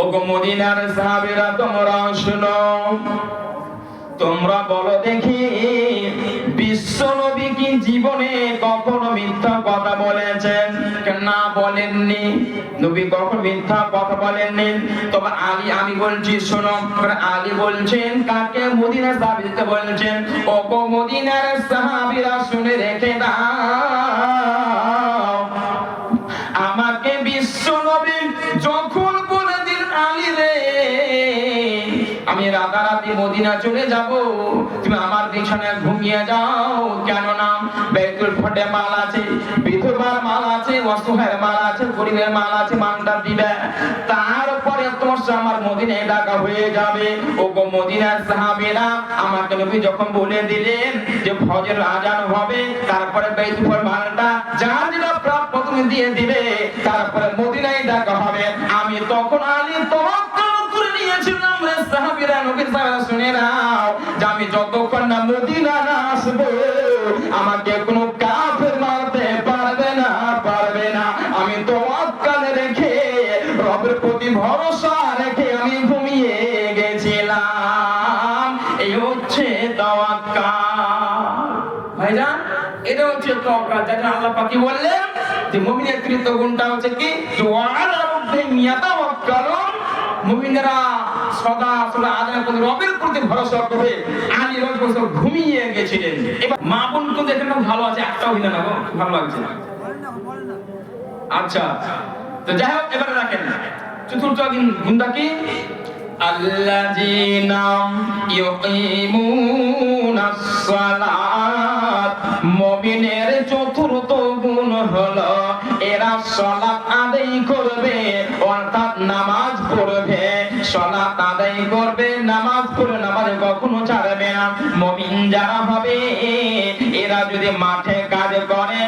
ও গো মদিনার সাহাবীরা, তোমরা শুনো। তোমরা বলো দেখি, বিশ্ব নবী কি জীবনে কখনো মিথ্যা কথা বলেছেন? না বলেননি? নবী কখন মিথ্যা কথা বলেননি? তবে আলী, আমি বলছি, শোনো আলী বলছেন, কাকে? মদিনার সাহাবীতে বলছেন ও গো মদিনার সাহাবীরা শুনে রেখে দাও। আমি রাতারাতি মদিনা চলে যাব। তুমি আমার বিছানায় ঘুমিয়ে যাও। কেন না বেতুল ফটে মাল আছে, বিধবার মাল আছে অসহায়ের মাল আছে, গরিবের মাল আছে মানটা দিবে। তারপরে তোমার আমার মদিনায় ডাকা হয়ে যাবে। ও গো মদিনার সাহাবীরা আমাকে নবী যখন বলে দিলেন যে ফজর আজান হবে, তারপরে বেতুল মালটা যা যেটা প্রাপ্য তুমি দিয়ে দিবে, তারপরে মদিনায় ডাকা হবে। আমি তখন আলী তওয়াক্কুল রে সাহাবীরা, নবীর সাহাবীরা, শুনে আমি যতক্ষণ না মদিনা না আসব, আমাকে কোনো কাফের মারতে পারবে না পারবে না। আমি তওয়াক্কুল রেখে, রবের প্রতি ভরসা রেখে আমি ঘুমিয়ে গেছিলাম। এই হচ্ছে তাওয়াক্কুল। ভাইজান, এটা হচ্ছে তওয়াক্কুল যাকে আল্লাহ পাক বললেন? যে মুমিনের গুণটা হচ্ছে কি? যে রাব্বিহিম ইয়াতাওয়াক্কালুন মুমিনরা সদা সদা রবের প্রতি ভরসা করে ঘুমিয়ে গেছিলেন। এবার মা বোন তো ভালো আছে না ভালো লাগছে না। আচ্ছা তো যাই হোক, এবারে রাখেন। চতুর্থ কি চতুর্থ গুণ হলো, এরা সালাত আদায় করবে, অর্থাৎ নামাজ পড়বে আদায় করবে, নামাজ পড়ে নামাজ কখনো ছাড়বে না। মুমিন যারা হবে, এরা যদি মাঠে কাজ করে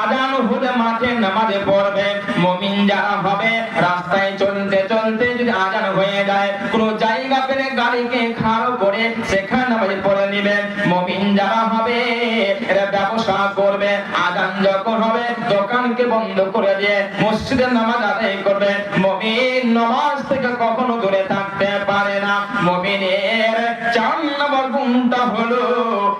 আজান হলে মাঠে নামাজে পড়বে। মুমিন যারা হবে, রাস্তায় চলতে চলতে যদি আজান হয়ে যায়, কোন জায়গা পেলে গাড়িকে খাড়ো করে সেখানে নামাজে পড়ে নিবে। মুমিন যারা হবে, এরা ব্যবসা করবে, আজান যখন হবে, দোকানকে বন্ধ করে দিয়ে মসজিদে নামাজ আদায় করবে। মুমিন নামাজ থেকে কখনো মুমিনের চার নম্বর হলো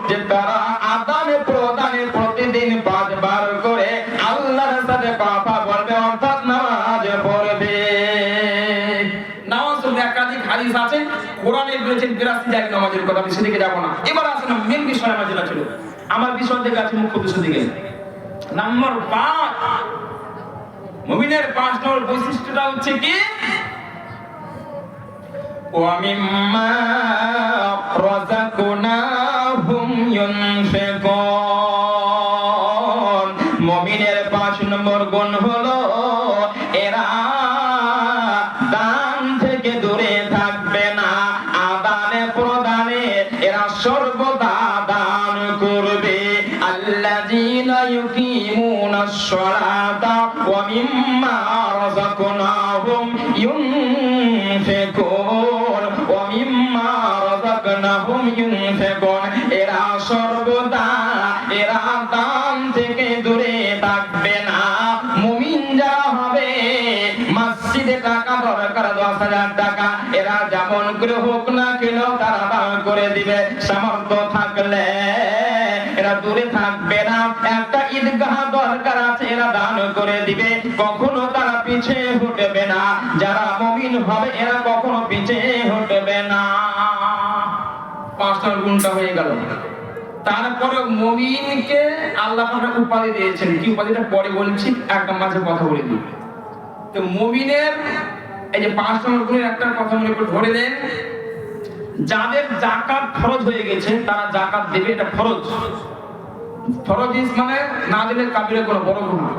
যে তারা আদানে প্রদানে প্রতিদিন পাঁচবার করে আল্লাহর সাথে কথা বলবে, অর্থাৎ নামাজ পড়বে। নামাজ পড়বে একাধিক হাদিস আছে, কোরআনে বলেছেন, বিরাশি জায়গায় নামাজের কথা আমি সেদিকে যাব না। এবার আসেন মেন বিষয় আমার যেটা ছিল। আমার বিষয় থেকে আছে, মুখ্য বিষয় দিকে। নাম্বার পাঁচ মুমিনের পাঁচ নম্বর বৈশিষ্ট্যটা হচ্ছে কি? ومما رزقناهم ينفقون মুমিনের পাঁচ নম্বর গুণ হলো এরা টাকা, দরকার দশ হাজার টাকা। এরা যেমন করে হোক না কেন, তারা করে দিবে। সামর্থ্য থাকলে এরা দূরে থাকবে না। একটা ঈদগাহ দরকার আছে, এরা দান করে দিবে। কখনো তারা পিছে হটবে না। যারা মুমিন হবে, এরা কখনো পিছে হটবে না। পাঁচটার গুণটা হয়ে গেল। তারপরে মমিনকে আল্লাহ উপাধি দিয়েছেন। কি উপাধিটা? পরে বলছি একটা মাঝে কথা বলে দিই। তো মমিনের এই যে পাঁচ নম্বর একটা কথা মনে করে ধরে দেন যাদের জাকাত ফরজ হয়ে গেছে, তারা জাকাত দেবে, এটা ফরজ। ফরজ ইস মানে না দিলে কাবিরের কোনো বড় গুনাহ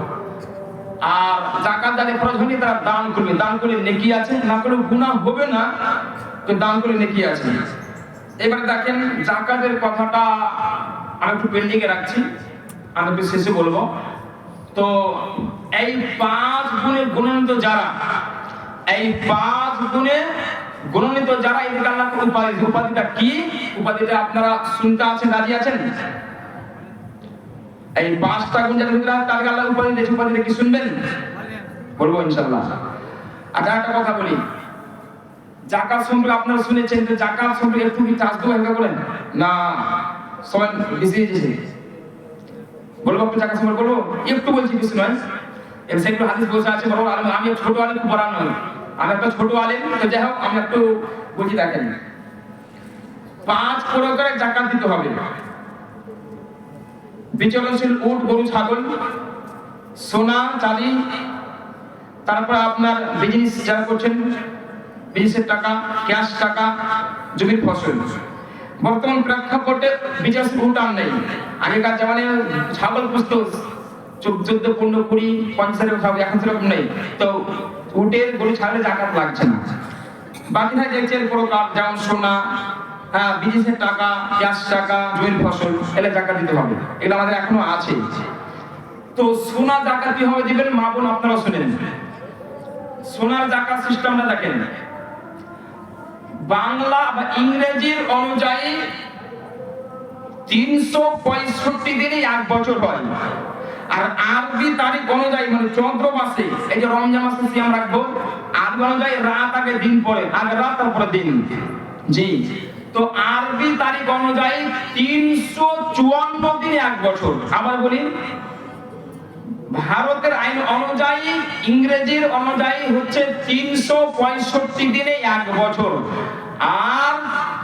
আর জাকাত যাদের ফরজ হয়নি, তারা দান করবে। দান করলে নেকি আছে? না করলে গুনাহ হবে না তো দান করলে নেকি আছে। এবারে দেখেন জাকাতের কথাটা আমি একটু পেন্ডিং এ রাখছি। আমি শেষে বলব। তো এই পাঁচ গুণে গুণান্বিত যারা, এই পাঁচ গুণে গুণান্বিত যারা এদিকে আল্লাহ কোন উপাধি উপাধিটা কি? উপাধিটা আপনারা শুনতে আছেন, রাজি আছেন? এই পাঁচটা গুণ যাদের ভিতরে তাদেরকে আল্লাহ উপাধি দিয়েছে, উপাধিটা কি শুনবেন? বলব ইনশাল্লাহ আচ্ছা একটা কথা বলি। জাকাত সম্পর্কে আপনারা শুনেছেন যে জাকাত সম্পর্কে একটু কি টাচ দেবো বলেন না, সবাই বেশি বলব একটু বলব একটু বলছি, কিছু নয়। একটু হাদিস বসে আছে বড় আলেম, আমি ছোট খুব বড় নয় আমি একটা ছোট তো যাই হোক আমি একটু বলছি দেখেন। পাঁচ প্রকারের জাকাত দিতে হবে। বিচরণশীল উট, গরু, ছাগল, সোনা, চাঁদি, তারপর আপনার বিজনেস যারা করছেন বিজনেসের টাকা ক্যাশ টাকা, জমির ফসল। বর্তমান প্রেক্ষাপটে উট আর নেই। আগেকার জামানে ছাগল পুষতো চোদ্দ পনেরো কুড়ি পঞ্চাশের ছাগল, এখন সেরকম নেই। তো গরু ছাগলে জাকাত লাগছে না। বাকি থাকে দেখছেন প্রকার যেমন সোনা হ্যাঁ বিদেশের টাকা ক্যাশ টাকা জমির ফসল, এলে টাকা দিতে হবে। এগুলো আমাদের এখনও আছে। তো সোনা জাকাত কীভাবে দিবেন? মা বোন আপনারা শুনেন। সোনার জাকাত সিস্টেমটা দেখেন। বাংলা বা ইংরেজির অনুযায়ী তিনশো পঁয়ষট্টি দিনে এক বছর হয়। আর আরবি তারিখ অনুযায়ী মানে চন্দ্র মাসে, এই যে রমজান মাসে সিয়াম রাখব, আরবি অনুযায়ী রাত আগে দিন পরে আগে রাত তারপরে দিন। জি। তো আরবি তারিখ অনুযায়ী তিনশো চুয়ান্ন দিনে এক বছর। আবার বলি ভারতের আইন অনুযায়ী, ইংরেজির অনুযায়ী হচ্ছে তিনশো পঁয়ষট্টি দিনে এক বছর। আর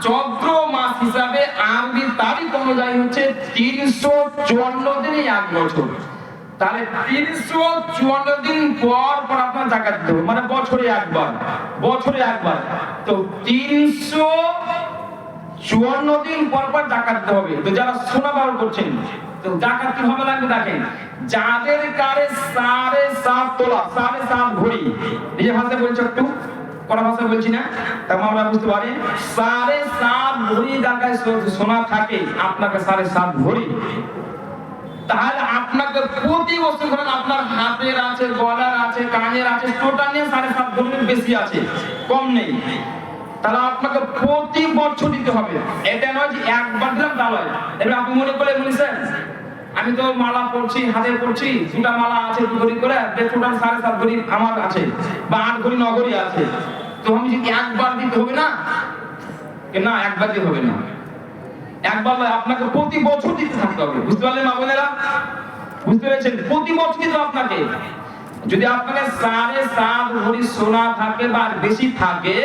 চন্দ্র মাস হিসাবে আরবি তারিখ অনুযায়ী হচ্ছে তিনশো চুয়ান্ন দিনে এক বছর। তাহলে তিনশো চুয়ান্ন দিন পর পর আপনার জাকাত দিতে হবে মানে বছরে একবার বছরে একবার। তো তিনশো চুয়ান্ন দিন পর পর জাকাত হবে। তো যারা সোনা ব্যবহার করছেন তো জাকাত কীভাবে লাগবে দেখেন যাদের কারে সাড়ে সাত তোলা সাড়ে সাত ভরি নিজের ভাষায় বলছো একটু? বলছি না? আমরা বুঝতে পারি। সাড়ে সাত সোনা থাকে, আপনাকে সাড়ে সাত তাহলে আপনাকে প্রতি বছর ধরেন আপনার হাতের আছে, গলার আছে, কানের আছে, টোটাল নিয়ে সাড়ে সাত ভরির বেশি আছে। কম নেই। তাহলে আপনাকে প্রতি বছর দিতে হবে। এটা নয় যে একবার দিলাম তাহলে এবার আপনি মনে করলেন বলেছেন আমি তো মালা পড়ছি হাতে পড়ছি দুটা মালা আছে দু ঘড়ি করে টোটাল সাড়ে সাত ঘড়ি আমার আছে বা আট ঘড়ি, ন ঘড়ি আছে। তো আমি যদি একবার দিতে হবে না না, একবার দিতে হবে না। একবার আপনাকে প্রতি বছর দিতে থাকতে হবে। বুঝতে পারলেন, মা বোনেরা? বুঝতে পেরেছেন? প্রতি বছর দিতে আপনাকে। যদি আপনাকে সাড়ে সাত ভরি সোনা থাকে বা বেশি থাকে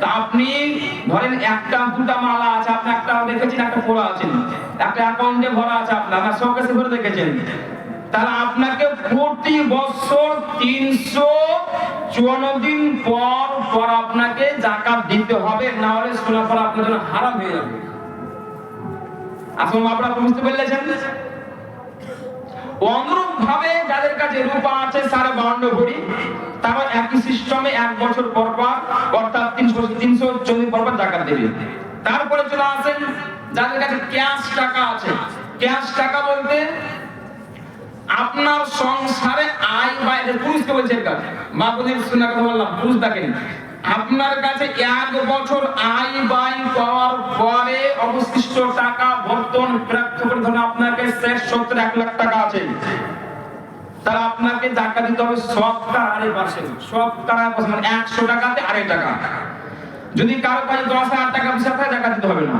তা আপনি ধরেন একটা, দুটা মালা আছে, আপনি একটা রেখেছেন একটা পড়া আছেন একটা অ্যাকাউন্টে ভরা আছে আপনার না সবকাছে ভরে রেখেছেন তাহলে আপনাকে প্রতি বছর তিনশো চুয়ান্ন দিন পর পর আপনাকে জাকাত দিতে হবে, না হলে সোনা পর আপনার জন্য হারাম হয়ে যাবে। আসলে আপনারা বুঝতে পেরেছেন? অনুরূপ ভাবে যাদের কাছে রূপা আছে সাড়ে বাউন্ন ভরি তারা একই সিস্টেমে এক বছর পর পর, অর্থাৎ তিনশো তিনশো চল্লিশ পর পর জাকাত দেবে। তারপরে চলে আসেন, যাদের কাছে ক্যাশ টাকা আছে। ক্যাশ টাকা বলতে আপনার সংসারে আয় বাইরে পুরুষকে বলছে এর কাছে মা বোনের শুনে কথা বললাম, পুরুষ দেখেন। আপনার কাছে এক বছর আয় বাই পাওয়ার পরে অবশিষ্ট টাকা বর্তমান প্রেক্ষাপটে ধরুন আপনাকে শেষ সত্তর এক লাখ টাকা আছে। তারা আপনাকে টাকা দিতে হবে সবটা আড়াই পার্সেন্ট সবটা আড়াই মানে একশো টাকাতে আড়াই টাকা। যদি কারও কাছে দশ হাজার টাকা বিশ থাকে টাকা দিতে হবে না।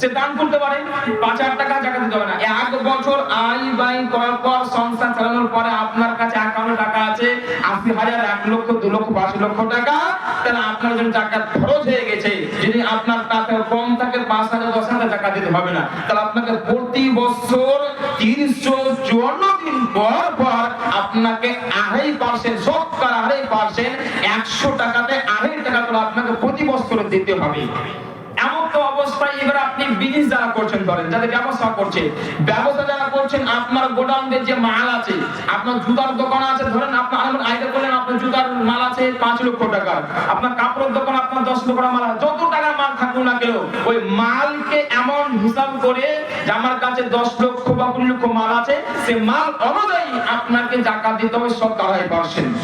সে দান করতে পারে, পাঁচ হাজার টাকা টাকা দিতে না। এক বছর আয় ব্যয় করার পর সংসার চালানোর পরে আপনার কাছে অ্যাকাউন্টে টাকা আছে আশি হাজার এক লক্ষ, দু লক্ষ, পাঁচ লক্ষ টাকা, তাহলে আপনার জন্য টাকা খরচ হয়ে গেছে। যদি আপনার টাকা কম থাকে, পাঁচ হাজার, দশ হাজার টাকা দিতে হবে না। তাহলে আপনাকে প্রতি বছর তিনশো চুয়ান্ন দিন পর পর আপনাকে আড়াই পার্সেন্ট সবকার আড়াই পার্সেন্ট একশো টাকাতে আড়াই টাকা করে আপনাকে প্রতি বছর দিতে হবে। তো এবার আপনি বিজনেস যারা করছেন ধরেন ব্যবসা করছে, ব্যবসা যারা করছেন, আপনার যে মাল আছে, আপনার জুতার দোকান আছে, ধরেন আইডিয়া আপনার জুতার মাল আছে পাঁচ লক্ষ টাকা, আপনার কাপড়ের দোকান আপনার দশ লক্ষ টাকা মাল আছে, যত টাকার মাল থাকুক না কেন, ওই মালকে এমন হিসাব করে যে আমার কাছে দশ লক্ষ বা কুড়ি লক্ষ মাল আছে, সে মাল অনুযায়ী আপনাকে জাকাত দিতে হবে সব আড়াই পার্সেন্ট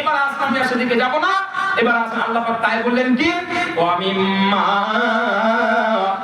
এবার আসলে আমি সেদিকে যাব না, এবার আল্লাহ তাই বললেন কি? ও আমি মা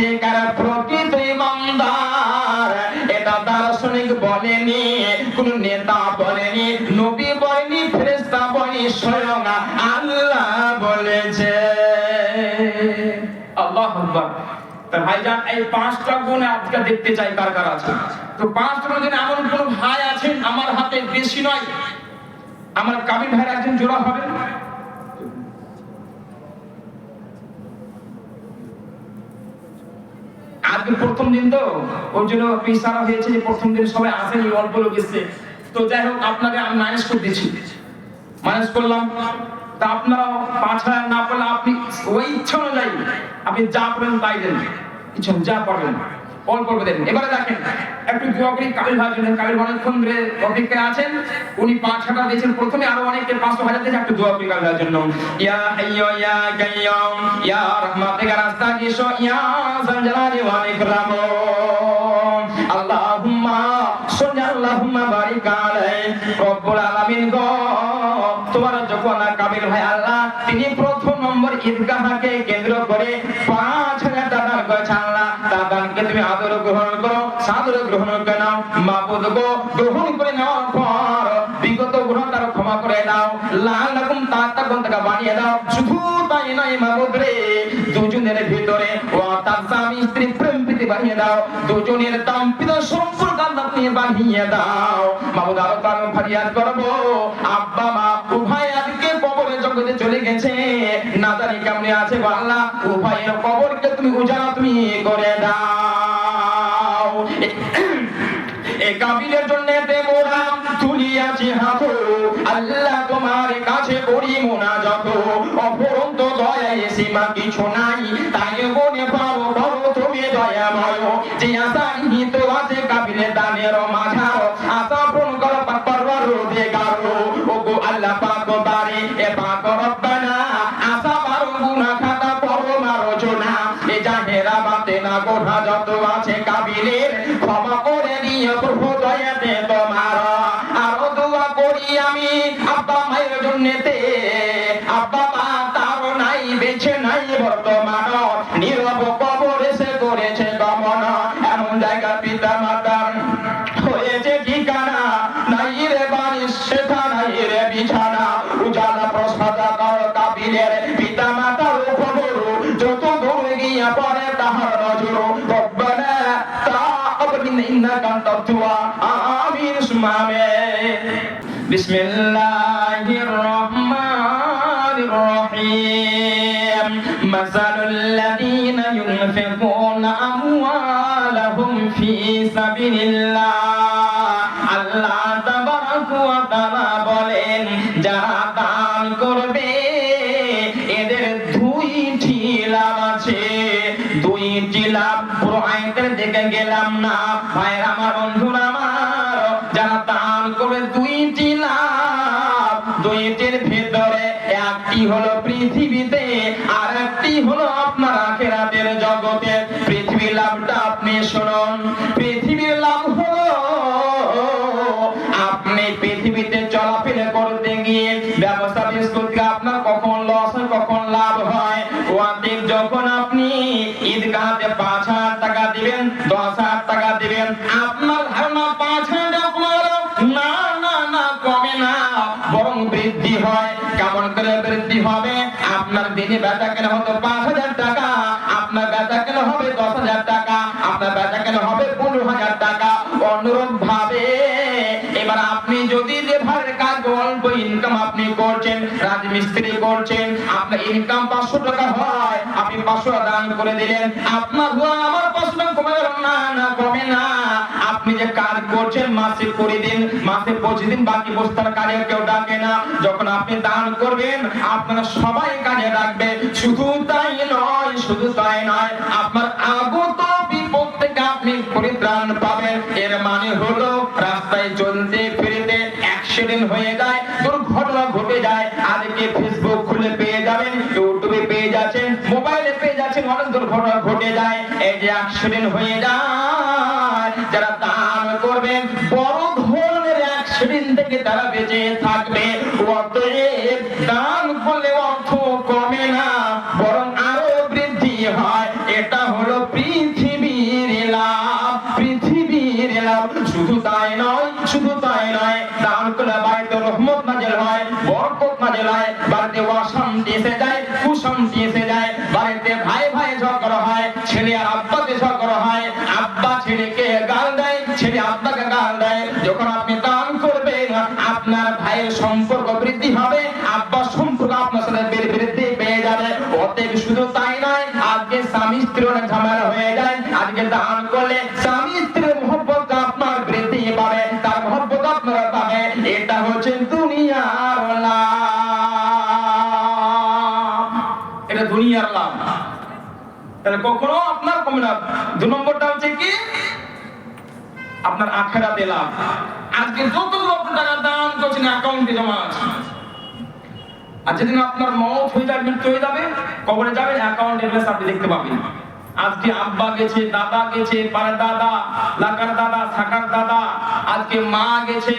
সত্যিকার প্রকৃত এটা দার্শনিক বলেনি, কোন নেতা বলেনি, নবী বলেনি বলেনি, স্বয়ং আল্লাহ বলেছে। আল্লাহ এই পাঁচটা গুণ আজকে দেখতে চাই কার কার আছে? তো পাঁচটা গুণ এমন কোন ভাই আছেন আমার হাতে বেশি নয়। আমার কাবির ভাইয়ের একজন জোড়া হবে। আজকে প্রথম দিন তো, ওর জন্য ইশারা হয়েছে যে প্রথম দিন সবাই আসেনি অল্প লোক এসছে। তো যাই হোক, আপনাকে আমি মাইনাস করে দিচ্ছি। মাইনাস করলাম। তা আপনারা পাঁচ হাজার না পারলে আপনি ওই ইচ্ছা অনুযায়ী আপনি যা পারেন তাই দেন। কিছু যা পারবেন অল্প অল্প দেন এবারে দেখেন, একটু দোয়া কাবিল ভাই জন্য কাবিল অনেকক্ষণ ধরে অপেক্ষায় আছেন। উনি পাঁচ হাজার দিয়েছেন প্রথমে, আরও অনেকে পাঁচশো হাজার দিয়েছে একটু দোয়া করি কাবিল ভাইয়ের জন্য। ইয়া হাইয়্যু, ইয়া কাইয়্যুম ইয়া রাহমাতিকা রাস্তাকিশ ইয়া যাল জালালি ওয়াল ইকরাম। আল্লাহুম্মা সাল্লি, আল্লাহুম্মা বারিক আলাইহি। রব্বুল আলামিন গো, তোমার যখন কাবিল ভাই আল্লাহ, তিনি প্রথম নম্বর ঈদগাহকে কেন্দ্র করে পাঁচ হাজার টাকা করেছে আল্লাহ দাদানকে তুমি আদর গ্রহণ করো, সাদর গ্রহণ করে নাও। মাবুদ গো, গ্রহণ করে নেওয়ার পর বিগত গ্রহণ তার ক্ষমা করে দাও লাল রকম তার তখন তাকে বানিয়ে দাও। শুধু তাই নয় মাবুদ রে, দুজনের ভিতরে ও তার স্বামী স্ত্রী প্রেম প্রীতি বানিয়ে দাও। দুজনের দাম্পিত সম্পর্ক বানিয়ে দাও। আরও ফরিয়াদ করব? আব্বা, মা, উভয় আজকে কবরে জগতে চলে গেছে। না জানি কেমনে আছে আল্লাহ উভয়ের কবরকে তুমি উজাড়া তুমি করে দাও। কাবিলের জন্য মোরা তুলিয়াছি হাত আল্লাহ তোমার কাছে করি মোনাজাত। অপরন্ত দয়ায় সীমা কিছু নাই। তাই মনে পাবো বড় তুমি দয়াময়। যে আশা নিহিত আছে কাবিলের দানের মাঝার, আশা পূরণ কর পারবার রোদে গারো ও গো আল্লাহ পাক বারে, এ পাক কাবিলের পিতা মাতার উপর যত দূর গিয়া পরে তাহার নজর। রব্বানা তাআব্বাল ইন্নাকা আমিন সুম্মা। আমিন আয়াতের গেলাম না। ভাইয়ের, আমার বন্ধুরা, আমার যারা দান করবে, দুইটি লাভ। দুইটির ভিতরে একটি হলো পৃথিবীতে, আর একটি হলো আপনার আখেরাতের জগতে। পৃথিবী লাভটা আপনি শুনুন। পৃথিবীর লাভ হলো, আপনি পৃথিবীতে চলাফেরা করতে গিয়ে ব্যবস্থা বিস্কুট আপনার কখন লস হয়, কখন লাভ হয়? ওয়াদিক যখন আপনি করছেন, আপনার ইনকাম পাঁচশো টাকা হয়, আপনি পাঁচশো দান করে দিলেন। আপনার আমার পাঁচশো টাকা কমে না না, কমে না। আপনি যে কাজ করছেন, মাসে কুড়ি দিন মাসে পঁচিশ দিন বাকি বস্তার কাজে কেউ ডাকে না। যখন আপনি দান করবেন, আপনারা সবাই কাজে ডাকবে। শুধু তাই নয়, শুধু তাই নয়, আপনার আগত বিপদ থেকে আপনি পরিত্রাণ পাবেন। এর মানে হলো, রাস্তায় চলতে অ্যাক্সিডেন্ট হয়ে যায়, দুর্ঘটনা ঘটে যায়। আজকে ফেসবুক খুলে পেয়ে যাবেন? ইউটিউবে পেয়ে যাচ্ছেন মোবাইলে পেয়ে যাচ্ছেন, অনেক দুর্ঘটনা ঘটে যায়। এই যে অ্যাক্সিডেন্ট হয়ে যায়, যারা দান করবেন, বড় ধরনের অ্যাক্সিডেন্ট থেকে তারা বেঁচে থাকবে। অতএব দান ছেলে আব্বাকে গাল দেয় যখন আপনি দান করবেন, আপনার ভাইয়ের সম্পর্ক বৃদ্ধি হবে আব্বার সম্পর্ক আপনার সাথে বৃদ্ধি পেয়ে যাবে। অতএব শুধু তাই নয়, আজকে স্বামী স্ত্রী অনেক ঝামেলা হয়ে যায়। আজকে দান করলে স্বামী স্ত্রীর মহব্বত আপনার বৃদ্ধি পাবে, তার মহব্বত আপনারা পাবে। এটা হচ্ছে দুনিয়ার এটা দুনিয়ার লাভ। তাহলে কখনো আপনার কমে না দু নম্বরটা হচ্ছে কি? আপনার আখেরাতে লাভ আজকে যত লক্ষ টাকা দান করছেন অ্যাকাউন্টে জমা আছে। আর যেদিন আপনার মত হয়ে যাবে, মৃত্যু হয়ে যাবে, কবরে যাবেন অ্যাকাউন্ট এড্রেস আপনি দেখতে পাবেন। আজকে আব্বা গেছে, দাদা গেছে, পাড়ার দাদা, লাকার দাদা থাকার দাদা, আজকে মা গেছে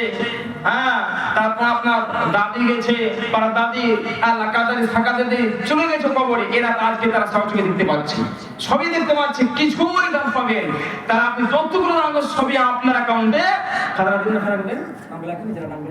হ্যাঁ তারপর আপনার দাদি গেছে পাড়ার দাদি আল্লাহ কাদারি দাদি থাকা দাদি চলে গেছে কবরে। এরা আজকে তারা সবচেয়ে দেখতে পাচ্ছে। সবই দেখতে পাচ্ছে কিছুই দাম পাবেন তারা আপনি যতগুলো দান করছেন, সবই আপনার অ্যাকাউন্টে খাতা রাখবেন না খাতা রাখবেন নাম লেখেন যারা নাম